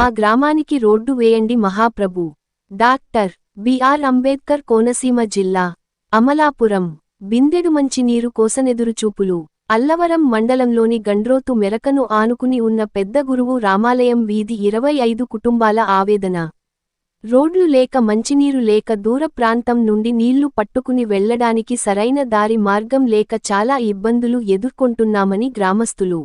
మా గ్రామానికి రోడ్డు వేయండి మహాప్రభు. డాక్టర్ బిఆర్ అంబేద్కర్ కోనసీమ జిల్లా అమలాపురం. బిందెడు మంచినీరు కోసనెదురుచూపులు అల్లవరం మండలంలోని గండ్రోతు మెరకను ఆనుకుని ఉన్న పెద్ద గురువు రామాలయం వీధి ఇరవై ఐదు కుటుంబాల ఆవేదన. రోడ్లు లేక మంచినీరు లేక దూర ప్రాంతం నుండి నీళ్ళు పట్టుకుని వెళ్ళడానికి సరైన దారి మార్గం లేక చాలా ఇబ్బందులు ఎదుర్కొంటున్నామని గ్రామస్తులు.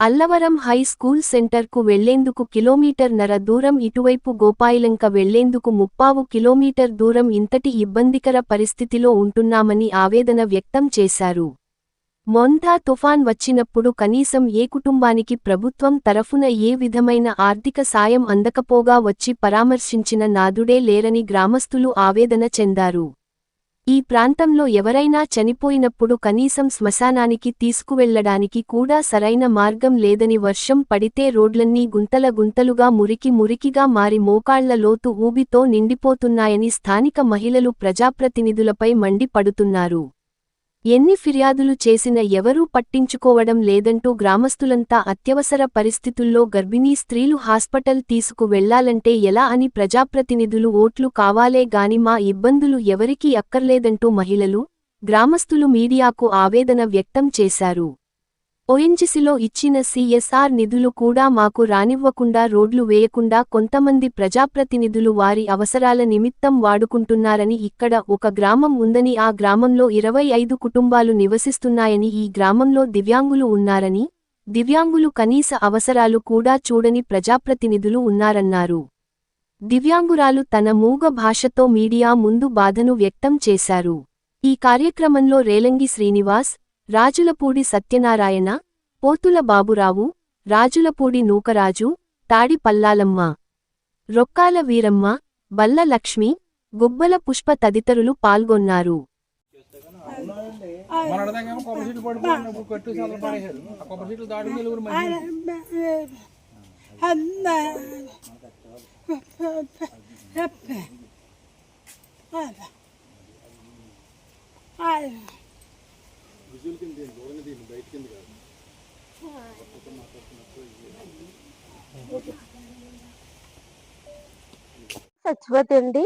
అల్లవరం హై స్కూల్ సెంటర్కు వెళ్ళేందుకు కిలోమీటర్ నర దూరం ఇటువైపు గోపాయిలంక వెళ్ళేందుకు ముప్పావు కిలోమీటర్ దూరం ఇంతటి ఇబ్బందికర పరిస్థితిలో ఉంటున్నామని ఆవేదన వ్యక్తం చేశారు. మొంతా తుఫాన్ వచ్చినప్పుడు కనీసం ఏ కుటుంబానికి ప్రభుత్వం తరఫున ఏ విధమైన ఆర్థిక సాయం అందకపోగా వచ్చి పరామర్శించిన నాదుడే లేరని గ్రామస్తులు ఆవేదన చెందారు. ఈ ప్రాంతంలో ఎవరైనా చనిపోయినప్పుడు కనీసం శ్మశానానికి తీసుకువెళ్ళడానికి కూడా సరైన మార్గం లేదని వర్షం పడితే రోడ్లన్నీ గుంతల గుంతలుగా మురికి మురికిగా మారి మోకాళ్ళ లోతు ఊబితో నిండిపోతున్నాయని స్థానిక మహిళలు ప్రజాప్రతినిధులపై మండిపడుతున్నారు. ఎన్ని ఫిర్యాదులు చేసిన ఎవరూ పట్టించుకోవడం లేదంటూ గ్రామస్తులంతా అత్యవసర పరిస్థితుల్లో గర్భిణీ స్త్రీలు హాస్పిటల్ తీసుకు వెళ్ళాలంటే ఎలా అని ప్రజాప్రతినిధులు ఓట్లు కావాలే గాని మా ఇబ్బందులు ఎవరికీ అక్కర్లేదంటూ మహిళలు గ్రామస్తులు మీడియాకు ఆవేదన వ్యక్తం చేశారు. ఓఎన్జిసిలో ఇచ్చిన సిఎస్ఆర్ నిధులు కూడా మాకు రానివ్వకుండా రోడ్లు వేయకుండా కొంతమంది ప్రజాప్రతినిధులు వారి అవసరాల నిమిత్తం వాడుకుంటున్నారని ఇక్కడ ఒక గ్రామం ఉందని ఆ గ్రామంలో ఇరవై ఐదు కుటుంబాలు నివసిస్తున్నాయని ఈ గ్రామంలో దివ్యాంగులు ఉన్నారని దివ్యాంగులు కనీస అవసరాలు కూడా చూడని ప్రజాప్రతినిధులు ఉన్నారన్నారు. దివ్యాంగురాలు తన మూగ భాషతో మీడియా ముందు బాధను వ్యక్తం చేశారు. ఈ కార్యక్రమంలో రేలంగి శ్రీనివాస్ రాజులపూడి సత్యనారాయణ పోతుల బాబురావు రాజులపూడి నూకరాజు తాడి పల్లాలమ్మ రొక్కాల వీరమ్మ బల్ల లక్ష్మి గుబ్బల పుష్ప తదితరులు పాల్గొన్నారు అడదంగా కొబ్బరి చచ్చిపోతుంది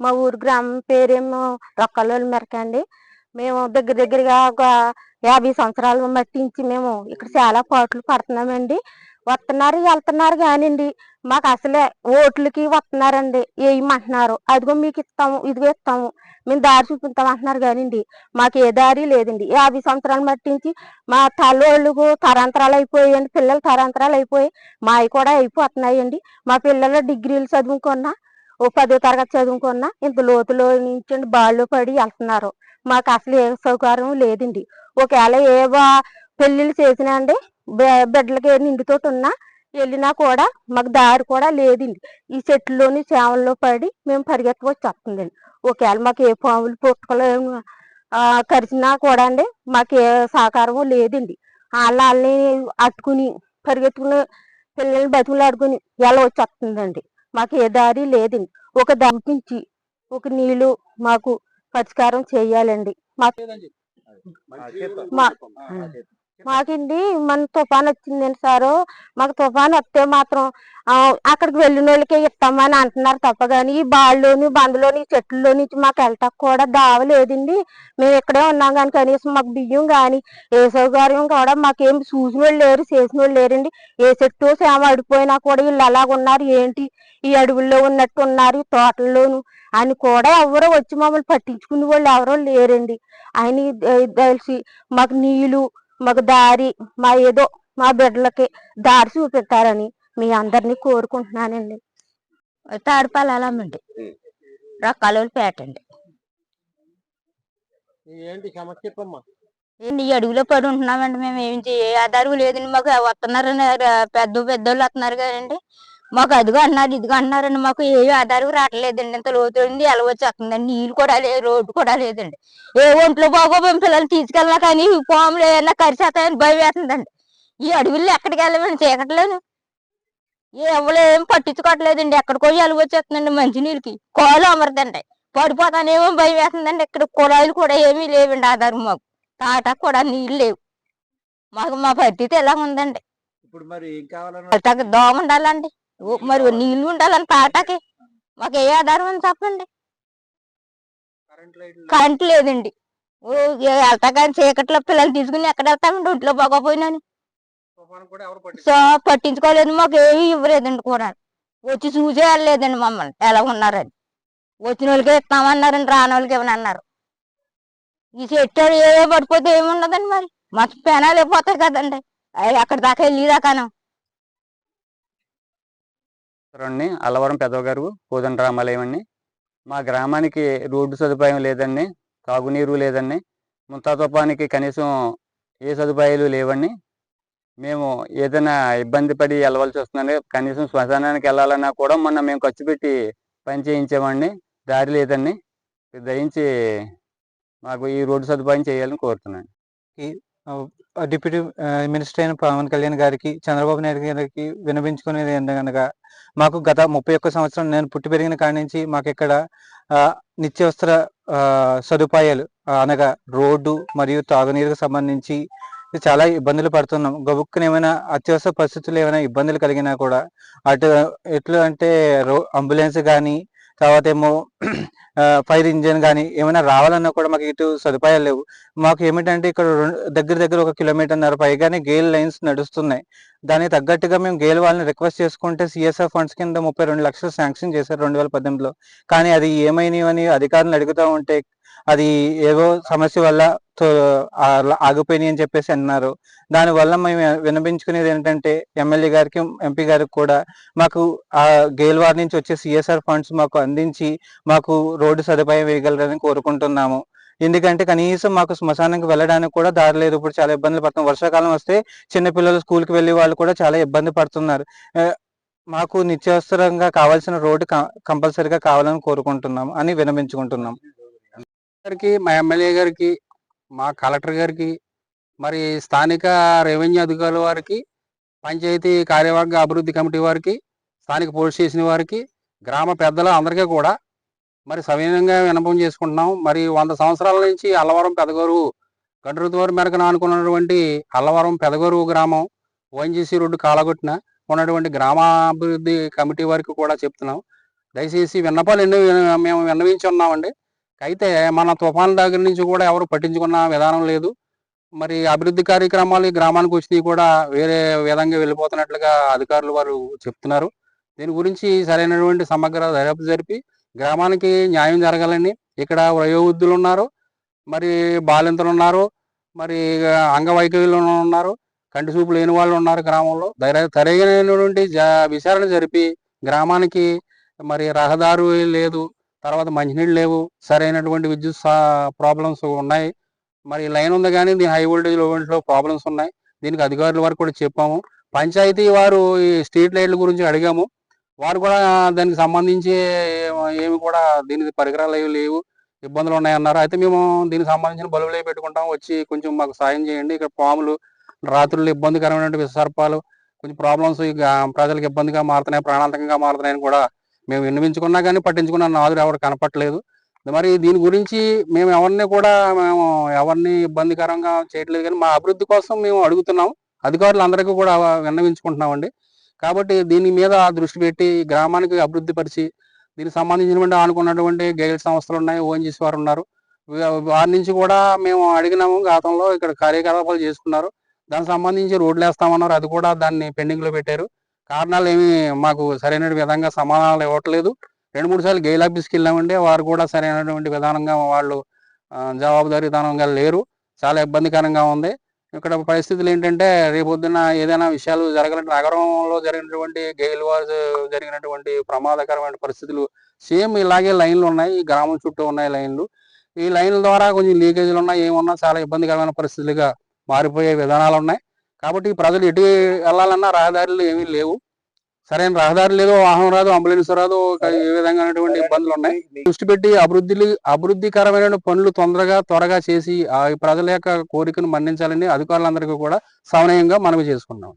మా ఊరు గ్రామం పేరేమో రొక్కలోలు మెరకండి మేము దగ్గర దగ్గరగా ఒక యాభై సంవత్సరాలు మట్టించి మేము ఇక్కడ చాలా పాటలు పడుతున్నామండి. వస్తున్నారు వెళ్తున్నారు కానివ్వండి మాకు అసలే ఓట్లకి వస్తున్నారండి వేయమంటున్నారు అదిగో మీకు ఇస్తాము ఇదిగో ఇస్తాము. మేము దారి చూపిస్తాం అంటున్నారు కానివ్వండి మాకు ఏ దారి లేదండి. యాభై సంవత్సరాలు మట్టించి మా తల్లోళ్ళకు తరాంతరాలు అయిపోయాయండి. పిల్లలు తరాంతరాలు అయిపోయి మావి కూడా అయిపోతున్నాయండి. మా పిల్లలు డిగ్రీలు చదువుకున్నా ఓ పదో తరగతి చదువుకున్నా ఇంత లోతులో నుంచి బాళ్ళు పడి వెళ్తున్నారు. మాకు అసలు ఏ సౌకర్యం లేదండి. ఒకవేళ ఏ పెళ్ళిళ్ళు చేసినా అండి బిడ్డలకి నిండుతోటి ఉన్నా వెళ్ళినా కూడా మాకు దారి కూడా లేదండి. ఈ చెట్లలోని చేమల్లో పడి మేము పరిగెత్తవచ్చి వస్తుందండి ఒకవేళ మాకు ఏ పాములు పుట్టుకలు ఏమి, ఆ, కరిచినా కూడా అండి మాకు ఏ సహకారము లేదండి. వాళ్ళ వాళ్ళని అట్టుకుని పరిగెత్తుకుని పిల్లల్ని బతుకులాడుకుని ఎలా వచ్చి వస్తుందండి మాకు ఏ దారి లేదండి. ఒక దంపించి ఒక నీళ్ళు మాకు పరిష్కారం చేయాలండి. మాకు మా- మాకండి మన తుఫాన్ వచ్చిందండి సారు. మాకు తుఫాన్ వస్తే మాత్రం అక్కడికి వెళ్ళిన వాళ్ళకే ఇస్తామని అంటున్నారు తప్ప కానీ ఈ బాళ్ళలోని బందులోని చెట్లలో నుంచి మాకు వెళ్ళటం కూడా దావ లేదండి. మేము ఇక్కడే ఉన్నాం కానీ కనీసం మాకు బియ్యం కానీ ఏ సౌకర్యం కూడా మాకేం చూసిన వాళ్ళు లేరు చేసిన వాళ్ళు లేరండి. ఏ చెట్టు సేమ అడిపోయినా కూడా వీళ్ళు అలాగ ఉన్నారు. ఏంటి? ఈ అడవుల్లో ఉన్నట్టు ఉన్నారు ఈ తోటల్లోను అని కూడా ఎవరో వచ్చి మమ్మల్ని పట్టించుకునే వాళ్ళు ఎవరో లేరండి. ఆయన తెలిసి మాకు నీళ్ళు మాకు దారి మా ఏదో మా బిడ్డలకి దారి చూపిస్తారని మీ అందరినీ కోరుకుంటున్నానండి. తాడిపాలండి రకాల పేట అండి ఏంటి సమస్య చెప్పమ్మా ఏంటి ఈ అడవిలో పడి ఉంటున్నామండి మేము. ఏం చేయ ఆధారం లేదండి మాకు. వస్తున్నారని ర- పెద్ద పెద్దోళ్ళు వస్తున్నారు కదండి. మాకు అదిగో అన్నారు ఇదిగో అన్నారండి మాకు ఏ ఆధారం రావట్లేదండి. ఇంత లోతు ఉంది ఎలా వచ్చి వస్తుందండి నీళ్ళు కూడా లేదు రోడ్డు కూడా లేదండి. ఏ ఒంట్లో బాగో మేము పిల్లల్ని తీసుకెళ్ళినా కానీ పాములు ఏమన్నా కరిచేస్తాయని భయం వేస్తుందండి. ఈ అడవుల్లో ఎక్కడికి వెళ్ళమండి చీకట్లేదు ఎవరు ఏం పట్టించుకోవట్లేదండి. ఎక్కడికో ఎలుగు వచ్చేస్తుందండి మంచినీళ్ళకి. కోలు అమరదండి. పడిపోతానేమో భయం వేస్తుందండి. ఇక్కడ కుళాయిలు కూడా ఏమీ లేవండి ఆధారం మాకు. తాట కూడా నీళ్ళు లేవు. మాకు మా పరిస్థితి ఎలా ఉందండి? ఇప్పుడు మరి దోమ ఉండాలండి. మరి నీళ్ళు ఉండాలని తాటాకి మాకు ఏ ఆధారం అని చెప్పండి? కరెంట్ లేదండి. వెళ్తా కానీ చీకట్లో పిల్లలు తీసుకుని ఎక్కడ వెళ్తామండి? ఒంట్లో బాగోపోయినని. సో పట్టించుకోలేదు మాకు ఏమీ ఇవ్వలేదండి కూడా. వచ్చి చూసే వెళ్ళలేదండి మమ్మల్ని. ఎలా ఉన్నారని. వచ్చిన వాళ్ళకి ఇస్తామన్నారండి రాని వాళ్ళకి ఏమని అన్నారు. ఈ చెట్టు ఏ పడిపోతే ఏముండదండి మరి? మా పెనాలు అయిపోతాయి కదండి. అక్కడి దాకా వెళ్ళేదాకాను అండి అల్లవరం పెదవ గారు కోదండ రామాలయం అండి. మా గ్రామానికి రోడ్డు సదుపాయం లేదండి. తాగునీరు లేదండి. ముంతా తుపానికి కనీసం ఏ సదుపాయాలు లేవండి. మేము ఏదైనా ఇబ్బంది పడి వెళ్ళవలసి వస్తుందండి కనీసం శ్మశానానికి వెళ్ళాలన్నా కూడా మొన్న మేము ఖర్చు పెట్టి పని చేయించామండి దారి లేదండి. దయించి మాకు ఈ రోడ్డు సదుపాయం చేయాలని కోరుతున్నాను. డిప్యూటీ మినిస్టర్ అయిన పవన్ కళ్యాణ్ గారికి చంద్రబాబు నాయుడు గారికి వినిపించుకునేది ఏంటనగా మాకు గత ముప్పై ఒక్క సంవత్సరం నేను పుట్టి పెరిగిన కాడి నుంచి మాకు ఇక్కడ నిత్యవసర నిత్యావసర సదుపాయాలు అనగా రోడ్డు మరియు తాగునీరుకు సంబంధించి చాలా ఇబ్బందులు పడుతున్నాం. గబుక్కున ఏమైనా అత్యవసర పరిస్థితులు ఏమైనా ఇబ్బందులు కలిగినా కూడా అటు ఎట్లా అంటే రో అంబులెన్స్ కానీ తర్వాత ఏమో ఫైర్ ఇంజిన్ కానీ ఏమైనా రావాలన్నా కూడా మాకు ఇటు సదుపాయాలు లేవు. మాకు ఏమిటంటే ఇక్కడ దగ్గర దగ్గర ఒక కిలోమీటర్న్నర పైగానే గేల్ లైన్స్ నడుస్తున్నాయి. దానికి తగ్గట్టుగా మేము గేల్ వాళ్ళని రిక్వెస్ట్ చేసుకుంటే సిఎస్ఆర్ ఫండ్స్ కింద ముప్పై రెండు లక్షలు శాంక్షన్ చేశారు రెండు వేల పద్దెనిమిదిలో. కానీ అది ఏమైనవి అని అధికారులు అడుగుతూ ఉంటే అది ఏవో సమస్య వల్ల ఆగిపోయినాయి అని చెప్పేసి అన్నారు. దానివల్ల మేము వినిపించుకునేది ఏంటంటే ఎమ్మెల్యే గారికి ఎంపీ గారికి కూడా మాకు ఆ గేల్ వారి నుంచి వచ్చే సిఎస్ఆర్ ఫండ్స్ మాకు అందించి మాకు రోడ్డు సదుపాయం వేయగలరని కోరుకుంటున్నాము. ఎందుకంటే కనీసం మాకు శ్మశానానికి వెళ్ళడానికి కూడా దారి లేదు. ఇప్పుడు చాలా ఇబ్బందులు పడుతున్నాం. వర్షాకాలం వస్తే చిన్నపిల్లలు స్కూల్కి వెళ్ళే వాళ్ళు కూడా చాలా ఇబ్బంది పడుతున్నారు. మాకు నిత్యావసరంగా కావాల్సిన రోడ్డు కంపల్సరీగా కావాలని కోరుకుంటున్నాం అని వినమించుకుంటున్నాం గారికి మా ఎమ్మెల్యే గారికి మా కలెక్టర్ గారికి మరి స్థానిక రెవెన్యూ అధికారుల వారికి పంచాయతీ కార్యవర్గ అభివృద్ధి కమిటీ వారికి స్థానిక పోలీస్ స్టేషన్ వారికి గ్రామ పెద్దల అందరికీ కూడా మరి సవినయంగా విన్నపం చేసుకుంటున్నాం. మరి వంద సంవత్సరాల నుంచి అల్లవరం పెదగోరు గండ్రుతోరు మేరకు అనుకున్నటువంటి అల్లవరం పెదగోరు గ్రామం ఓఎన్జీసీ రోడ్డు కాలగొట్టిన ఉన్నటువంటి గ్రామాభివృద్ధి కమిటీ వారికి కూడా చెప్తున్నాం. దయచేసి విన్నపాలు ఎన్నో విన- మేము విన్నవించి ఉన్నామండి. అయితే మన తుఫాన్ దగ్గర నుంచి కూడా ఎవరు పట్టించుకున్న విధానం లేదు. మరి అభివృద్ధి కార్యక్రమాలు గ్రామానికి వచ్చినవి కూడా వేరే విధంగా వెళ్ళిపోతున్నట్లుగా అధికారులు వారు చెప్తున్నారు. దీని గురించి సరైనటువంటి సమగ్ర దర్యాప్తు జరిపి గ్రామానికి న్యాయం జరగాలని ఇక్కడ వయోవృద్ధులు ఉన్నారు మరి బాలింతలు ఉన్నారు మరి అంగవైకల్యులు ఉన్నారు కంటి చూపు లేని వాళ్ళు ఉన్నారు గ్రామంలో. ధైర్య సరైనటువంటి విచారణ జరిపి గ్రామానికి మరి రహదారు లేదు తర్వాత మంచినీళ్ళు లేవు సరైనటువంటి విద్యుత్ ప్రాబ్లమ్స్ ఉన్నాయి. మరి లైన్ ఉంది కానీ దీని హై వోల్టేజ్లో వోల్టేజ్లో ప్రాబ్లమ్స్ ఉన్నాయి. దీనికి అధికారుల వరకు కూడా చెప్పాము. పంచాయతీ వారు ఈ స్ట్రీట్ లైట్ల గురించి అడిగాము. వారు కూడా దానికి సంబంధించి ఏమి కూడా దీనికి పరికరాలు ఏవి లేవు ఇబ్బందులు ఉన్నాయన్నారు. అయితే మేము దీనికి సంబంధించిన బలువులే పెట్టుకుంటాం. వచ్చి కొంచెం మాకు సాయం చేయండి. ఇక్కడ పాములు రాత్రులు ఇబ్బందికరమైనటువంటి విసర్పాలు కొంచెం ప్రాబ్లమ్స్ ప్రజలకు ఇబ్బందిగా మారుతున్నాయి ప్రాణాంతకంగా మారుతున్నాయని కూడా మేము విన్నవించుకున్నా కానీ పట్టించుకున్న నాదురు ఎవరు కనపట్లేదు మరి దీని గురించి మేము ఎవరిని కూడా మేము ఎవరిని ఇబ్బందికరంగా చేయట్లేదు కానీ మా అభివృద్ధి కోసం మేము అడుగుతున్నాం అధికారులు అందరికీ కూడా విన్నవించుకుంటున్నామండి. కాబట్టి దీని మీద దృష్టి పెట్టి గ్రామానికి అభివృద్ధి పరిచి దీనికి సంబంధించినటువంటి ఆనుకున్నటువంటి గైడ్ సంస్థలు ఉన్నాయి ఓఎన్జీసీ వారు ఉన్నారు. వారి నుంచి కూడా మేము అడిగినాము గతంలో ఇక్కడ కార్యకలాపాలు చేసుకున్నారు. దానికి సంబంధించి రోడ్లు వేస్తామన్నారు అది కూడా దాన్ని పెండింగ్లో పెట్టారు. కారణాలు ఏమి మాకు సరైన విధంగా సమాధానాలు ఇవ్వట్లేదు. రెండు మూడు సార్లు గెయిల్ ఆఫీస్కి వెళ్ళామండి. వారు కూడా సరైనటువంటి విధానంగా వాళ్ళు ఆ, జవాబుదారీతనంగా లేరు. చాలా ఇబ్బందికరంగా ఉంది. ఇక్కడ పరిస్థితులు ఏంటంటే రేపొద్దున ఏదైనా విషయాలు జరగాలంటే నగరంలో జరిగినటువంటి గెయిల్ వార్ జరిగినటువంటి ప్రమాదకరమైన పరిస్థితులు సేమ్ ఇలాగే లైన్లు ఉన్నాయి. ఈ గ్రామం చుట్టూ ఉన్నాయి లైన్లు. ఈ లైన్ల ద్వారా కొంచెం లీకేజీలు ఉన్నాయి ఏమున్నా చాలా ఇబ్బందికరమైన పరిస్థితులుగా మారిపోయే విధానాలు ఉన్నాయి. కాబట్టి ప్రజలు ఎటు వెళ్ళాలన్నా రహదారులు ఏమీ లేవు. సరైన రహదారి లేదు వాహనం రాదు అంబులెన్స్ రాదు ఏ విధంగానటువంటి ఇబ్బందులు ఉన్నాయి. దృష్టి పెట్టి అభివృద్ధి అభివృద్ధికరమైన పనులు తొందరగా త్వరగా చేసి ఆ ప్రజల యొక్క కోరికను మన్నించాలని అధికారులందరికీ కూడా సమన్వయంగా మనవి చేసుకున్నాం.